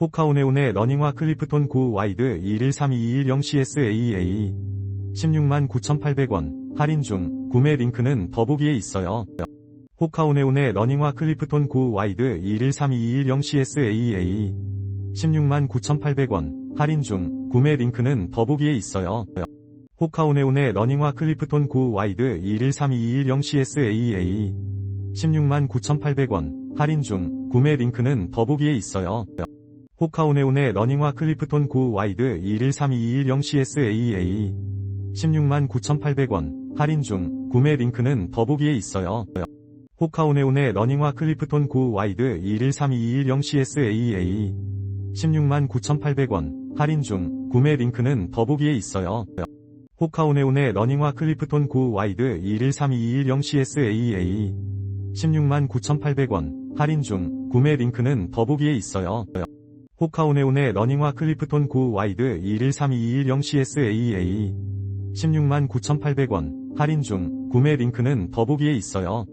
호카오네온의 러닝화 클리프톤 고 와이드 213221CSAA 16만 9,800원 할인 중 구매 링크는 더보기에 있어요. 호카오네온의 러닝화 클리프톤 고 와이드 213221CSAA 16만 9,800원 할인 중 구매 링크는 더보기에 있어요. 호카오네온의 러닝화 클리프톤 고 와이드 213221CSAA 16만 9,800원 할인 중 구매 링크는 더보기에 있어요. 호카오네온의 러닝화 클리프톤 고 와이드 213221CSAA 16만 9,800원 할인 중 구매 링크는 더보기에 있어요. 호카오네온의 러닝화 클리프톤 고 와이드 213221CSAA 16만 9,800원 할인 중 구매 링크는 더보기에 있어요. 호카오네온의 러닝화 클리프톤 고 와이드 213221CSAA 16만 9,800원 할인 중 구매 링크는 더보기에 있어요. 호카오네온의 러닝화 클리프톤 고 와이드 213221CSAA 16만 9,800원 할인 중 구매 링크는 더보기에 있어요.